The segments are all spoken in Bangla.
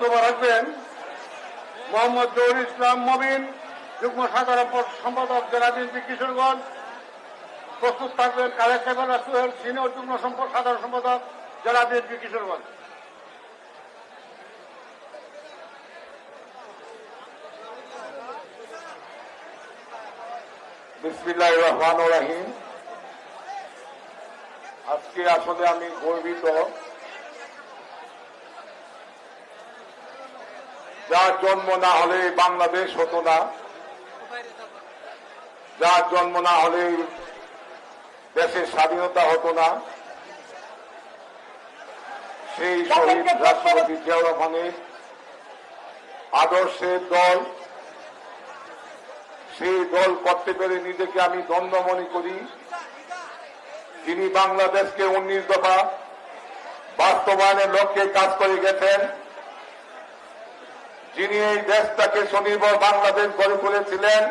বক্তব্য রাখবেন। মোহাম্মদ জহুর ইসলাম মবিন, যুগ্ম সাধারণ সম্পাদক জেলা কিশোরগঞ্জ। প্রস্তুত থাকবেন কালেক সাহেব সোহেল সিনিয়র যুগ্ম সম্পদ সাধারণ সম্পাদক জেলা বিএনপি কিশোরগঞ্জ। বিসমিল্লাহ রহমান রাহিম। আজকে আসলে আমি গর্বিত যার জন্ম না হলে বাংলাদেশ হতো না। যার জন্ম না হলে দেশের স্বাধীনতা হতো না। সেই শহীদ রাষ্ট্রপতি জিয়াউর রহমানের আদর্শের দল। সেই দল করতে পেরে নিজেকে আমি দ্বন্দ্ব মনে করি। যিনি বাংলাদেশকে উনিশ দফা বাস্তবায়নের লক্ষ্যে কাজ করে গেছেন যিনি এই দেশটাকে স্বনির্ভর বাংলাদেশ গড়ে তুলেছিলেন,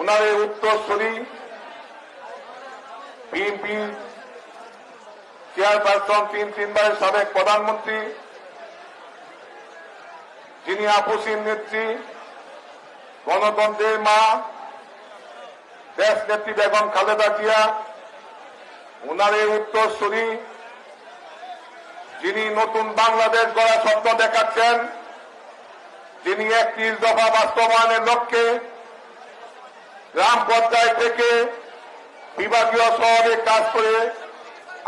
উনার এই উত্তরসূরি বিএনপি চেয়ারপারসন তিন তিনবারের সাবেক প্রধানমন্ত্রী, যিনি আপসীর নেত্রী, গণতন্ত্রের মা দেশ নেত্রী বেগম খালেদা জিয়া, উনার এই উত্তরসূরি যিনি নতুন বাংলাদেশ গড়া স্বপ্ন দেখাচ্ছেন, যিনি একত্রিশ দফা বাস্তবায়নের লক্ষ্যে গ্রাম পর্যায় থেকে বিভাগীয় শহরে কাজ করে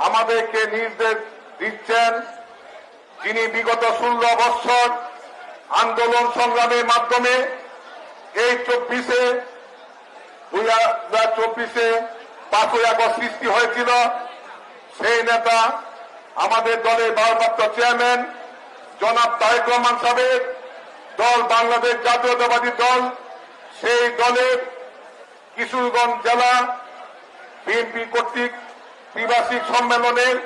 আমাদেরকে নির্দেশ দিচ্ছেন, যিনি বিগত ষোলো বৎসর আন্দোলন সংগ্রামের মাধ্যমে এই চব্বিশে, দুই হাজার চব্বিশে পাঁচই আগস্ট সৃষ্টি হয়েছিল। সেই নেতা আমাদের দলের ভারপ্রাপ্ত চেয়ারম্যান জনাব তারেক রহমান সাহেব, দল বাংলাদেশ জাতীয়তাবাদী দল, সেই দলের কিশোরগঞ্জ জেলা বিএনপি কর্তৃক ত্রিবার্ষিক সম্মেলনের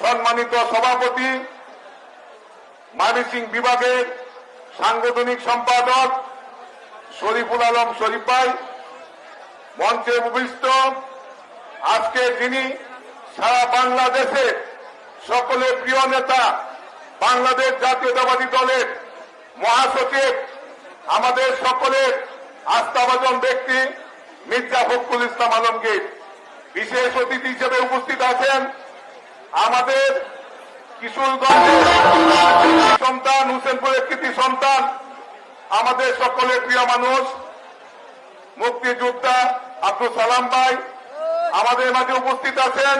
সম্মানিত সভাপতি ময়মনসিং বিভাগের সাংগঠনিক সম্পাদক শরীফুল আলম শরীফ ভাই, মঞ্চে উপবিষ্ট আজকে যিনি সারা বাংলাদেশে সকলের প্রিয় নেতা, বাংলাদেশ জাতীয়তাবাদী দলের মহাসচিব, আমাদের সকলের আস্থাভাজন ব্যক্তি মির্জা ফখরুল ইসলাম আলমগীর। বিশেষ অতিথি হিসেবে উপস্থিত আছেন আমাদের কিশোরগঞ্জের সন্তান, হুসেনপুরের কৃতি সন্তান, আমাদের সকলের প্রিয় মানুষ মুক্তিযোদ্ধা আব্দুল সালাম ভাই। আমাদের মাঝে উপস্থিত আছেন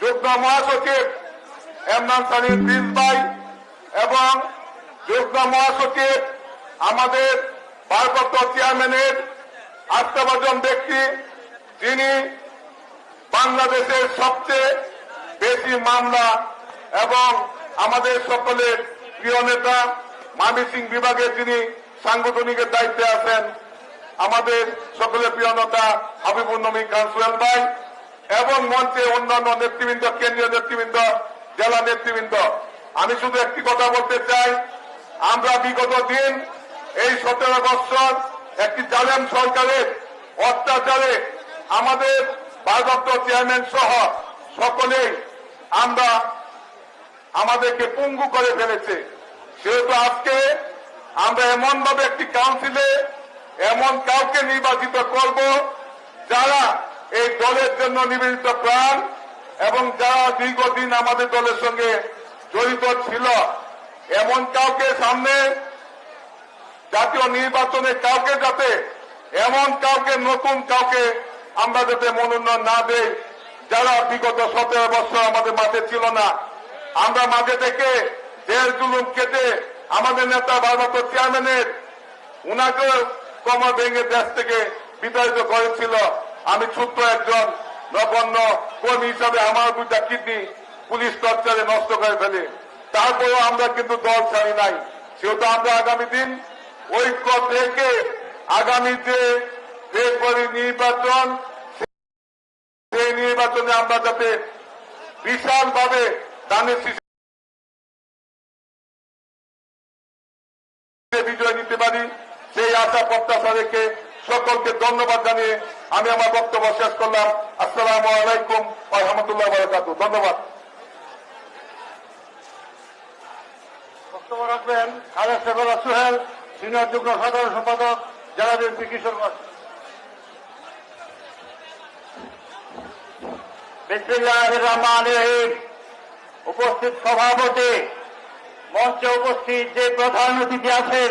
যুগ্ম মহাসচিব এমরান সালিম প্রিন্স ভাই এবং যুগ্ম মহাসচিব, আমাদের ভারপ্রাপ্ত চেয়ারম্যানের আস্থাভাজন ব্যক্তি, যিনি বাংলাদেশের সবচেয়ে বেশি মামলা এবং আমাদের সকলের প্রিয় নেতা সিং বিভাগের যিনি সাংগঠনিকের দায়িত্বে আছেন, আমাদের সকলের প্রিয় নেতা হাবিবুর নবী খান সোহেল ভাই এবং মঞ্চে অন্যান্য নেতৃবৃন্দ, কেন্দ্রীয় নেতৃবৃন্দ জেলা নেতৃবৃন্দ, আমি শুধু একটি কথা বলতে চাই। আমরা বিগত দিন, এই সতেরো বৎসর একটি জালেম সরকারের অত্যাচারে আমাদের ভারপ্রাপ্ত চেয়ারম্যান সহ সকলেই আমরা আমাদেরকে পঙ্গু করে ফেলেছে। সেহেতু আজকে আমরা এমনভাবে একটি কাউন্সিলে এমন কাউকে নির্বাচিত করব যারা এই দলের জন্য নিবেদিত প্রাণ এবং যারা দীর্ঘদিন আমাদের দলের সঙ্গে জড়িত ছিল, এমন কাউকে সামনে, জাতীয় নির্বাচনে কাউকে যাতে এমন কাউকে, নতুন কাউকে আমরা যাতে মনোনয়ন না দেই, যারা বিগত সতেরো বছর আমাদের মাঝে ছিল না, আমরা মাঝে থেকে দেড় জুলুম কেটে আমাদের নেতা ভারত চেয়ারম্যানের উনাকে কমর ভেঙে দেশ থেকে বিতাড়িত করেছিল। আমি ছোট্ট একজন নগণ্য কর্মী হিসাবে আমার দুইটা কিডনি পুলিশ টর্চারে নষ্ট করে ফেলে। তারপরেও আমরা কিন্তু দল ছাড়ি নাই। সেহেতু আমরা আগামী দিন ঐক্য থেকে আগামী যে ফেব্রুয়ারি নির্বাচন, সেই নির্বাচনে আমরা যাতে বিশালভাবে দানের বিজয় নিতে পারি, সেই আশা প্রত্যাশা রেখে সকলকে ধন্যবাদ জানিয়ে আমি আমার বক্তব্য শেষ করলাম। আসসালামু আলাইকুম রহমতুল্লাহ বারকাত। ধন্যবাদ। বক্তব্য রাখবেন সিনিয়র যুগ্ম সাধারণ সম্পাদক জেলা উপস্থিত সভাপতি, মঞ্চে উপস্থিত যে প্রধান অতিথি আছেন,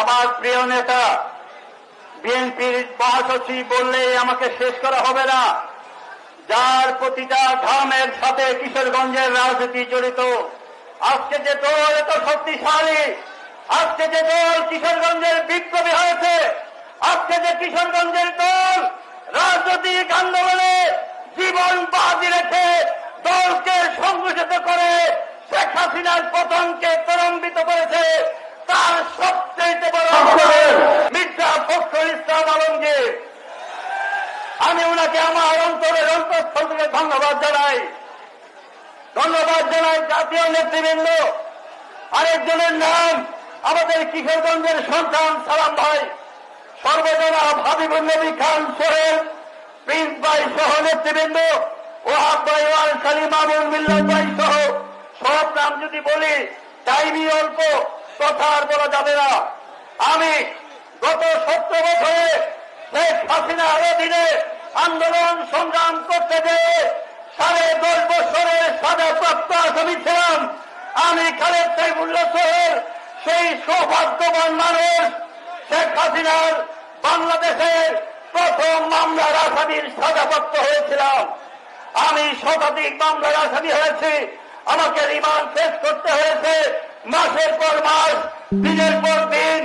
আমার প্রিয় নেতা বিএনপির মহাসচিব বললে আমাকে শেষ করা হবে না। যার প্রতিটা ধামের সাথে কিশোরগঞ্জের রাজনীতি জড়িত। আজকে যে দল এত শক্তিশালী, আজকে যে দল কিশোরগঞ্জের বিপ্লবী হয়েছে, আজকে যে কিশোরগঞ্জের দল রাজনৈতিক আন্দোলনে জীবন বাজি রেখে দলকে সংগঠিত করে শেখ হাসিনার পতনকে ত্বরান্বিত করেছে, তার সবচেয়ে বড় অবদান মির্জা ফখরুল ইসলাম আলমগীর আমি ওনাকে আমার অন্তরের অন্তঃস্থল থেকে ধন্যবাদ জানাই। ধন্যবাদ জানাই জাতীয় নেতৃবৃন্দ। আরেকজনের নাম, আমাদের কিশোরগঞ্জের সন্তান সালাম ভাই, সর্বজনা হাবিবুল নবী খান সোহেল, প্রিন্স ভাই সহ নেতৃবৃন্দ, ওহাব ভাই ওয়াল সালিম আবুল মিল্লাত ভাই সহ। সব নাম যদি বলি, টাইমই অল্প, কথা আর বলা যাবে না। আমি গত সত্তর বছরে শেখ হাসিনার অধীনে আন্দোলন সংগ্রাম করতে যেয়ে সাড়ে দশ বছরের সাদা প্রাপ্ত আসামি ছিলাম, আমি খালেদ সাইফুল্লাহ সোহেল সেই সৌভাগ্যবান মানুষ, শেখ হাসিনার বাংলাদেশের প্রথম মামলার আসামির সাজাপ্রাপ্ত হয়েছিলাম। আমি শতাধিক মামলার আসামি হয়েছি, আমাকে রিমান্ড শেষ করতে হয়েছে, মাসের পর মাস, দিনের পর দিন,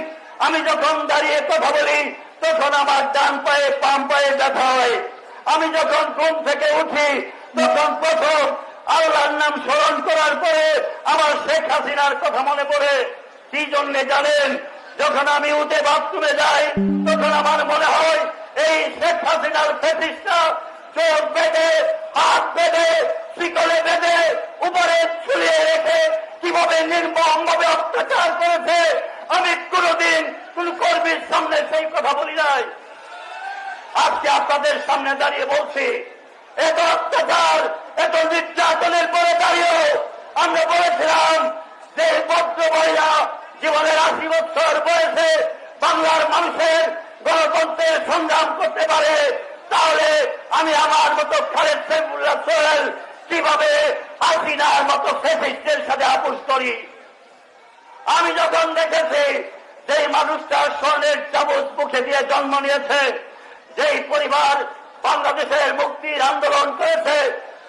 আমি যখন দাঁড়িয়ে কথা বলি তখন আমার ডান পায়ে পাম পায়ে ব্যথা হয়। আমি যখন ঘুম থেকে উঠি, তখন প্রথম আল্লাহর নাম স্মরণ করার পরে আমার শেখ হাসিনার কথা মনে পড়ে। কি জন্যে জানেন? যখন আমি উঠে বাথরুমে যাই, তখন আমার মনে হয়, এই শেখ হাসিনার প্রতিষ্ঠা চোখ বেঁধে, হাত বেঁধে, শিকলে বেঁধে, উপরে ঝুলিয়ে রেখে কীভাবে নির্মম ভাবে অত্যাচার করেছে, আমি কোনদিন কোন কর্মীর সামনে সেই কথা বলি নাই। আজকে আপনাদের সামনে দাঁড়িয়ে বলছি, এত অত্যাচার, এত নির্যাতনের পরে দাঁড়িয়েও আমরা বলেছিলাম যে ভদ্র মহিলা জীবনের আশি বছর বয়সে বাংলার মানুষের গণতন্ত্রের সংগ্রাম করতে পারে। তাহলে আমি আমার মতো খালেদ সাইফুল্লাহ সোহেল কীভাবে হাসিনার মতো ফেসিস্টের সাথে আপোষ করি? আমি যখন দেখেছি যেই মানুষটা স্বর্ণের চাবুক মুখে দিয়ে জন্ম নিয়েছে, যেই পরিবার বাংলাদেশের মুক্তির আন্দোলন করেছে,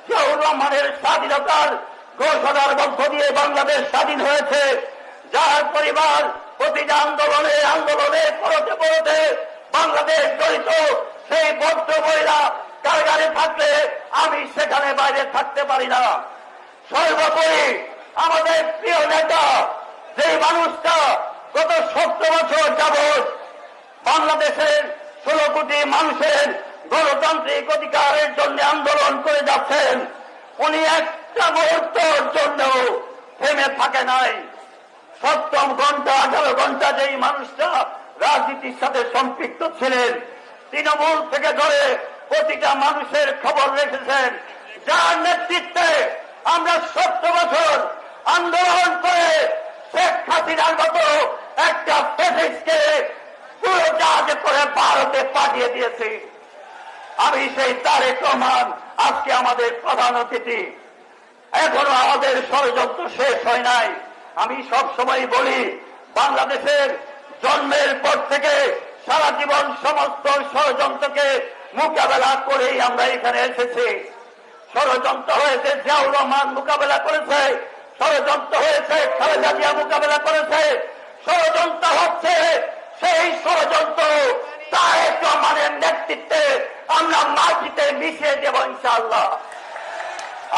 জিয়াউর রহমানের স্বাধীনতার ঘোষণার মধ্য দিয়ে বাংলাদেশ স্বাধীন হয়েছে, যার পরিবার প্রতিটা আন্দোলনে আন্দোলনে পড়তে পড়তে বাংলাদেশ জড়িত, সেই ভদ্র মহিলা কারাগারে থাকলে আমি সেখানে বাইরে থাকতে পারি না। সর্বোপরি আমাদের প্রিয় নেতা যে মানুষটা গত সত্তর বছর যাবৎ বাংলাদেশের ষোলো কোটি মানুষের গণতান্ত্রিক অধিকারের জন্য আন্দোলন করে যাচ্ছেন, উনি একটা মুহূর্তের জন্য থেমে থাকে নাই। সপ্তম ঘণ্টা, আঠারো ঘণ্টা যেই মানুষটা রাজনীতির সাথে সম্পৃক্ত ছিলেন, তৃণমূল থেকে ধরে প্রতিটা মানুষের খবর রেখেছেন, যার নেতৃত্বে আমরা সত্তর বছর আন্দোলন করে শেখ হাসিনার মতো একটা ফেসিসকে পুরো জাহাজে করে ভারতে পাঠিয়ে দিয়েছি। আমি সেই তারেক রহমান, আজকে আমাদের প্রধান অতিথি। এখনও আমাদের ষড়যন্ত্র শেষ হয় নাই। আমি সব সময় বলি, বাংলাদেশের জন্মের পর থেকে সারা জীবন সমস্ত ষড়যন্ত্রকে মোকাবেলা করেই আমরা এখানে এসেছি। ষড়যন্ত্র হয়েছে, জিয়াউর রহমান মোকাবেলা করেছে, ষড়যন্ত্র হয়েছে, খালেদা জিয়া মোকাবেলা করেছে ষড়যন্ত্র হচ্ছে সেই ষড়যন্ত্র তারেক রহমানের নেতৃত্বে আমরা মাটিতে মিশিয়ে দেব ইনশাআল্লাহ।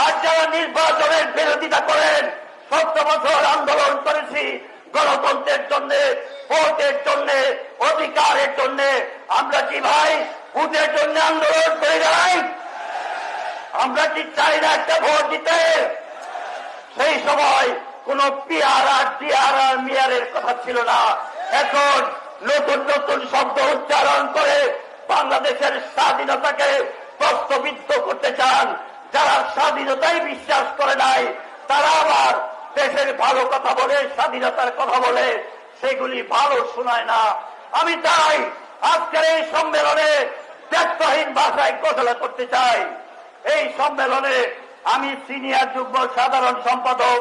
আর যারা নির্বাচনের বিরোধিতা করেন, সত্য বছর আন্দোলন করেছি, গণতন্ত্রের জন্য, ভোটের জন্য, অধিকারের জন্য, আমরা কি ভাই ভোটের জন্য আন্দোলন করে যাই? আমরা কি চাই না একটা ভোট দিতে? সেই সময় কোন পিয়ার, টিয়ার, মিয়ারের কথা ছিল না। এখন নতুন নতুন শব্দ উচ্চারণ করে বাংলাদেশের স্বাধীনতাকে প্রশ্নবিদ্ধ করতে চান। যারা স্বাধীনতায় বিশ্বাস করে নাই, তারা আবার দেশের ভালো কথা বলে, স্বাধীনতার কথা বলে, সেগুলি ভালো শোনায় না। আমি চাই আজকের এই সম্মেলনে ব্যক্তহীন ভাষায় ঘোষণা করতে চাই। এই সম্মেলনে আমি সিনিয়র যুগ্ম সাধারণ সম্পাদক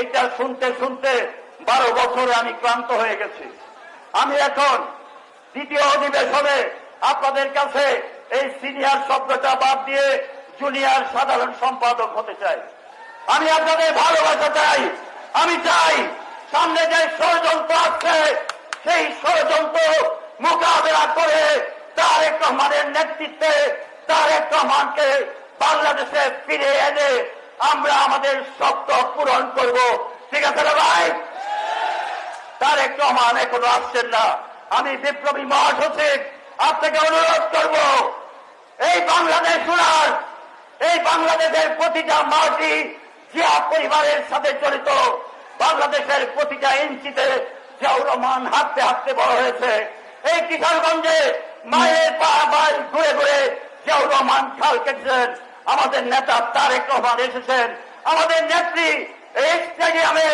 এইটা শুনতে শুনতে বারো বছরে আমি ক্লান্ত হয়ে গেছি। আমি এখন দ্বিতীয় অধিবেশনে আপনাদের কাছে এই সিনিয়র শব্দটা বাদ দিয়ে জুনিয়র সাধারণ সম্পাদক হতে চাই। আমি আপনাদের ভালোবাসা চাই। আমি চাই সামনে যে ষড়যন্ত্র আসছে, সেই ষড়যন্ত্র মোকাবেলা করে তারেক রহমানের নেতৃত্বে তারেক রহমানকে বাংলাদেশে ফিরে এনে আমরা আমাদের শব্দ পূরণ করব। ঠিক আছে না ভাই? তারেক রহমান এখনও আসছেন না। আমি বিপ্লবী মহাসচিব আপনাকে অনুরোধ করব, এই বাংলাদেশ শোনার এই বাংলাদেশের প্রতিটা মাটি জিয়া পরিবারের সাথে জড়িত, বাংলাদেশের প্রতিটা ইঞ্চিতে জিয়াউর রহমান হাঁটতে হাঁটতে বড় হয়েছে। এই কিশোরগঞ্জে মায়ের পা বাই ঘুরে ঘুরে জিয়াউর রহমান খাল কেটেছেন। আমাদের নেতা তারেক রহমান এসেছেন। আমাদের নেত্রী এই স্টেডিয়ামে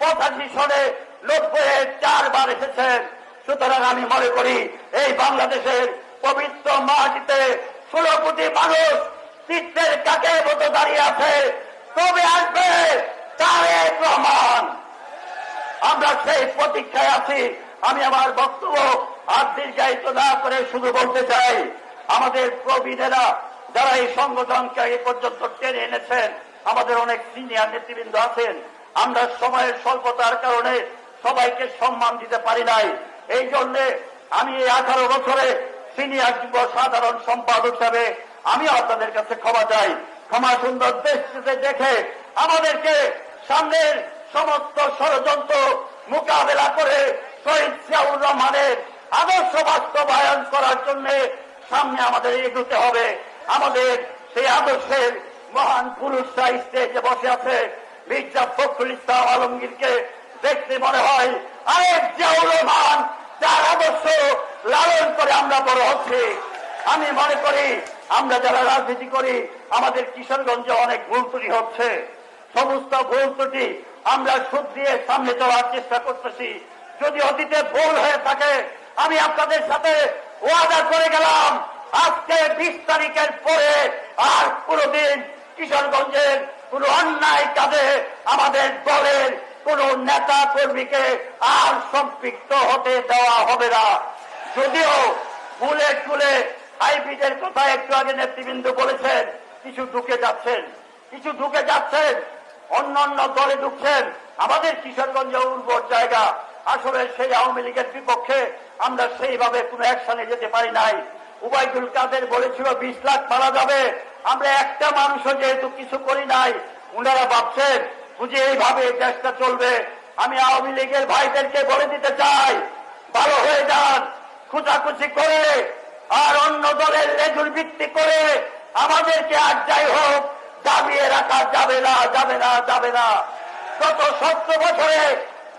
পঁচাশি সনে নব্বই চারবার এসেছেন। সুতরাং আমি মনে করি এই বাংলাদেশের পবিত্র মাটিতে ষোলো কোটি মানুষ চিত্রের কাকে মতো দাঁড়িয়ে আছে, তবে আসবে তারেক রহমান। আমরা সেই প্রতীক্ষায় আছি। আমি আমার বক্তব্য আর দীর্ঘায়িত না করে শুধু বলতে চাই, আমাদের প্রবীণেরা যারা এই সংগঠনকে এ পর্যন্ত টেনে এনেছেন, আমাদের অনেক সিনিয়র নেতৃবৃন্দ আছেন, আমরা সময়ের স্বল্পতার কারণে সবাইকে সম্মান দিতে পারি নাই। এই জন্যে আমি এই আঠারো বছরে সিনিয়র যুব সাধারণ সম্পাদক হিসাবে আমি আপনাদের কাছে ক্ষমা চাই। ক্ষমা সুন্দর দৃষ্টিতে দেখে আমাদেরকে সামনের সমস্ত ষড়যন্ত্র মোকাবেলা করে শহীদ জিয়াউর রহমানের আদর্শ বাস্তবায়ন করার জন্য সামনে আমাদের এগোতে হবে। আমাদের সেই আদর্শের মহান পুরুষরা স্টেজে বসে আছে মির্জা ফখরুল ইসলাম আলমগীরকে দেখতে মনে হয় আরেক জিয়াউর যার আদর্শ লালন করে আমরা বড় হচ্ছি। আমি মনে করি, আমরা যারা রাজনীতি করি, আমাদের কিশোরগঞ্জে অনেক ভুল ত্রুটি হচ্ছে। সমস্ত ভুল ত্রুটি আমরা শুধরিয়ে সামনে চলার চেষ্টা করতেছি। যদি অতীতে ভুল হয়ে থাকে, আমি আপনাদের সাথে ওয়াদা করে গেলাম। আজকে বিশ তারিখের পরে আর পুরোদিন কিশোরগঞ্জের কোন অন্যায় কাজে আমাদের দলের কোন নেতা কর্মীকে আর সম্পৃক্ত হতে দেওয়া হবে না। যদিও ফুলে টুলে হাইব্রিডের কথা একটু আগে নেতৃবৃন্দ বলেছেন, কিছু ঢুকে যাচ্ছেন, কিছু ঢুকে যাচ্ছেন, অন্য অন্য দলে ঢুকছেন। আমাদের কিশোরগঞ্জ উর্বর জায়গা, আসলে সেই আওয়ামী লীগের বিপক্ষে আমরা সেইভাবে কোনো অ্যাকশনে যেতে পারি নাই। উবাইদুল কাদের বলেছিল, বিশ লাখ মারা যাবে। আমরা একটা মানুষও যেহেতু কিছু করি নাই, উনারা ভাবছেন, বুঝে এইভাবে দেশটা চলবে। আমি আওয়ামী লীগের ভাইদেরকে বলে দিতে চাই, ভালো হয়ে যান খুচাখুচি করে, আর অন্য দলের লেজুর ভিত্তি করে আমাদেরকে আর যাই হোক, দাবিয়ে রাখা যাবে না যাবে না যাবে না। গত সত্তর বছরে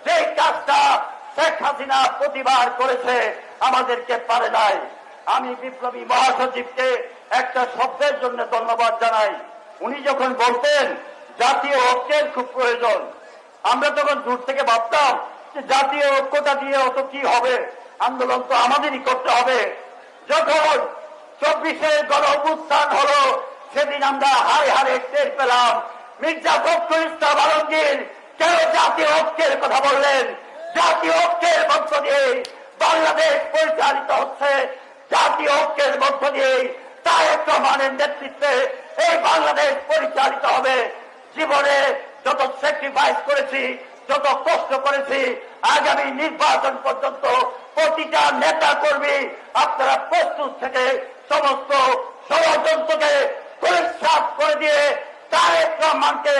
যে কাজটা শেখ হাসিনা প্রতিবার করেছে, আমাদেরকে পারে নাই। আমি বিপ্লবী মহাসচিবকে একটা শব্দের জন্য ধন্যবাদ জানাই। উনি যখন বলতেন, জাতীয় ঐক্যের খুব প্রয়োজন। আমরা তখন দূর থেকে ভাবতাম যে জাতীয় ঐক্যটা দিয়ে অত কি হবে? আন্দোলন তো আমাদেরই করতে হবে। যখন চব্বিশের গণ অভ্যুত্থান হলো, সেদিন আমরা হারে হারে টের পেলাম, মির্জা ফখরুল ইসলাম আলমগীর কেন জাতীয় ঐক্যের কথা বললেন? জাতীয় ঐক্যের মধ্য দিয়ে বাংলাদেশ পরিচালিত হচ্ছে জাতীয় ঐক্যের মধ্য দিয়ে তারেক রহমানের নেতৃত্বে এই বাংলাদেশ পরিচালিত হবে। জীবনে যত স্যাক্রিফাইস করেছি, যত কষ্ট করেছি, আগামী নির্বাচন পর্যন্ত প্রতিটা নেতা কর্মী আপনারা প্রস্তুত থেকে সমস্ত ষড়যন্ত্রকে পরিষ্কার করে দিয়ে তারেক রহমানকে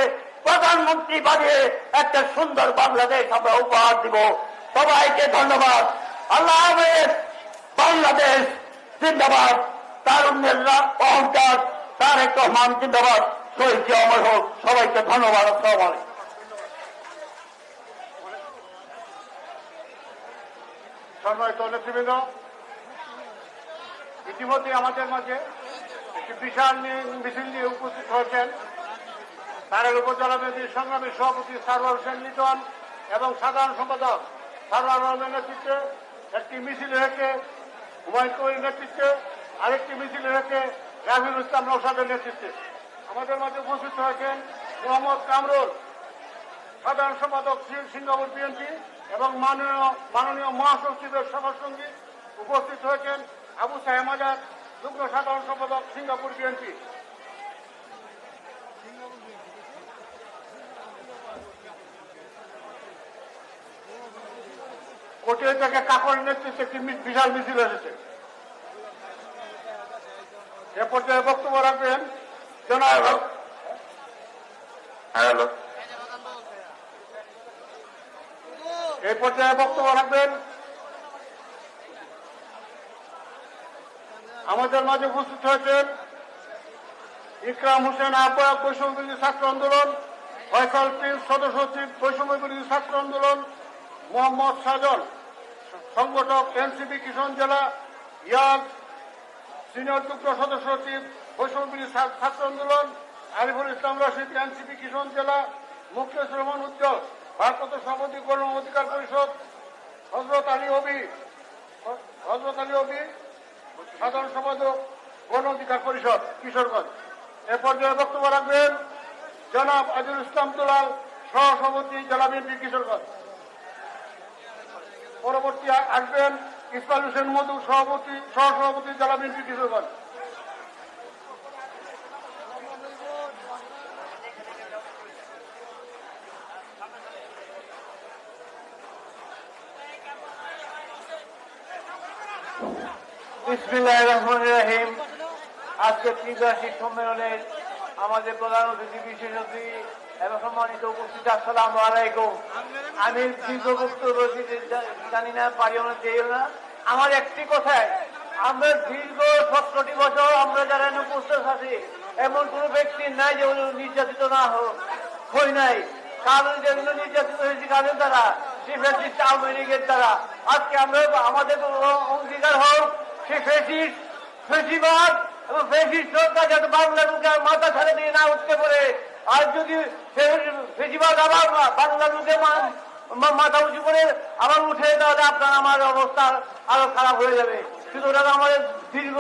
প্রধানমন্ত্রী বানিয়ে একটা সুন্দর বাংলাদেশ আমরা উপহার দিব। সবাইকে ধন্যবাদ। আল্লাহ বাংলাদেশ জিন্দাবাদ। তারুণ্যের অহংকার তারেক রহমান জিন্দাবাদ। শহীদ জিয়া অমর হোক, সবাইকে ধন্যবাদ, আসসালামু সম্মানিত নেতৃবৃন্দ ইতিমধ্যে আমাদের মাঝে একটি বিশাল মিছিল নিয়ে উপস্থিত হয়েছেন তারের উপজেলা বিএনপির সংগ্রামী সভাপতি সারওয়ার হোসেন লিটন এবং সাধারণ সম্পাদক সারওয়ার রহমানের নেতৃত্বে একটি মিছিল রেখে হুমায়ুন কবির নেতৃত্বে আরেকটি মিছিল রেখে রাফিউল ইসলাম নৌসাদের নেতৃত্বে। আমাদের মাঝে উপস্থিত হয়েছেন মোহাম্মদ কামরুল, সাধারণ সম্পাদক সিঙ্গাপুর বিএনপি এবং মাননীয় মাননীয় মহাসচিবের সভাসঙ্গী উপস্থিত হয়েছেন আবু সাহেব আজাদ, যুগ্ম সাধারণ সম্পাদক সিঙ্গাপুর বিএনপি। কোটিয়া থেকে কাকরের নেতৃত্বে একটি বিশাল মিছিল এসেছে এ পর্যায়ে বক্তব্য রাখবেন জনাব হ্যালো। এই পর্যায়ে বক্তব্য রাখবেন আমাদের মাঝে উপস্থিত হয়েছেন ইকরাম হোসেন আহ্বায়ক বৈষম্য বিরোধী ছাত্র আন্দোলন ফয়সাল প্রিন্স সদস্য সচিব বৈষম্য বিরোধী ছাত্র আন্দোলন মোহাম্মদ সাজন। সংগঠক এনসিপি কিশোর জেলা ইয়াদ সিনিয়র যুগ্ম সদস্য সচিব ছা- ছাত্র আন্দোলন, আরিফুল ইসলাম রশিদ, এনসিপি কিশোর জেলা মুকেশ রহমান উজ্জ্বল, ভারপ্রাপ্ত সভাপতি গণ অধিকার পরিষদ, হজরত আলী অবি, হজরত আলী অবি, সাধারণ সম্পাদক গণ অধিকার পরিষদ, কিশোরগঞ্জ। এ পর্যায়ে বক্তব্য রাখবেন জনাব আজিল ইসলাম দুলাল, সহসভাপতি জেলা বিএনপি কিশোরগঞ্জ। পরবর্তী আসবেন ইসমাইল হোসেন মধু সভাপতি, সহসভাপতি, জেলা বিএনপি কিশোরগঞ্জ বিসমিল্লাহ রহমান রাহিম। আজকে ত্রিবার্ষিক সম্মেলনের আমাদের প্রধান অতিথি বিশেষ অতিথি আমি না আমার একটি কথায় আমরা দীর্ঘ সতেরোটি বছর আমরা যারা উপস্থিত আছি, এমন কোন ব্যক্তি নাই যে নির্যাতিত না হোক হই নাই। কারণ যেগুলো নির্যাতিত হয়েছে কাদের দ্বারা আওয়ামী লীগের দ্বারা আজকে আমরা আমাদের অঙ্গীকার হোক, সে ফেসিস ফেসিবাদ এবং সরকার যাতে বাংলা আর মাথা ছেড়ে দিয়ে না উঠতে পারে আর যদি ফেসিবাদ আবার বাংলা লোকে মাথা উঁচু করে আবার উঠে তাহলে আপনার আমার অবস্থা আরও খারাপ হয়ে যাবে। সুতরাং আমাদের দীর্ঘ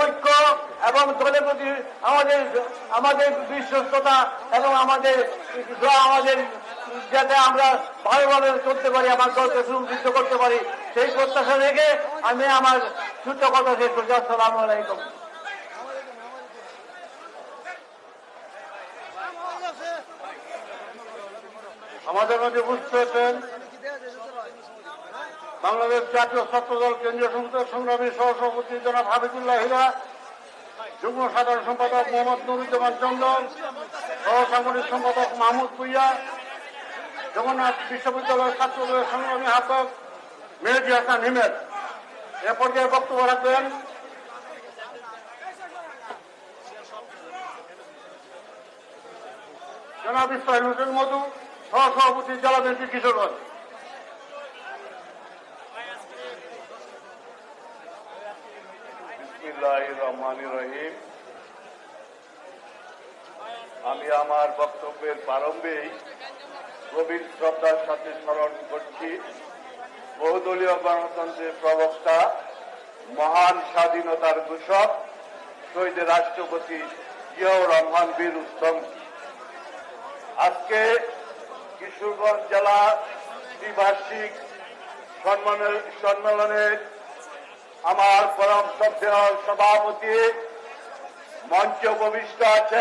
ঐক্য এবং দলের প্রতি আমাদের আমাদের বিশ্বস্ততা এবং আমাদের আমাদের যাতে আমরা ভালোভাবে চলতে পারি, আমার দলকে সুরক্ষিত করতে পারি, সেই প্রত্যাশা রেখে আমি আমার সূত্র কথা শেষ করছি। আসসালামু আলাইকুম। আমাদের মাঝে উপস্থিত হয়েছেন বাংলাদেশ জাতীয় ছাত্র দল কেন্দ্রীয় সংসদের সংগ্রামী সহসভাপতি জনাব হাবিবুল্লাহ হীরা, যুগ্ম সাধারণ সম্পাদক মোহাম্মদ নুরুজ্জামান চন্দন সহ সাংগঠনিক সম্পাদক মাহমুদ ভুইয়া, জগন্নাথ বিশ্ববিদ্যালয়ের ছাত্রদলের সংগ্রামী আহ্বায়ক মেহেদি হাসান হিমেদ এ পর্যায়ে বক্তব্য রাখবেন, জনাব ইসমাইল হোসেন মধু সহসভাপতি জেলা বিএনপি কিশোরগঞ্জ রহিম। আমি আমার বক্তব্যের প্রারম্ভেই গভীর শ্রদ্ধার সাথে স্মরণ করছি। বহুদলীয় গণতন্ত্রের প্রবক্তা, মহান স্বাধীনতার ঘোষক, শহীদ রাষ্ট্রপতি জিয়াউর রহমান বীর উত্তম। আজকে কিশোরগঞ্জ জেলা দ্বিবার্ষিক সম্মেলনের আমার পরম সভ্য সভাপতি মঞ্চ উপবিষ্ট আছেন।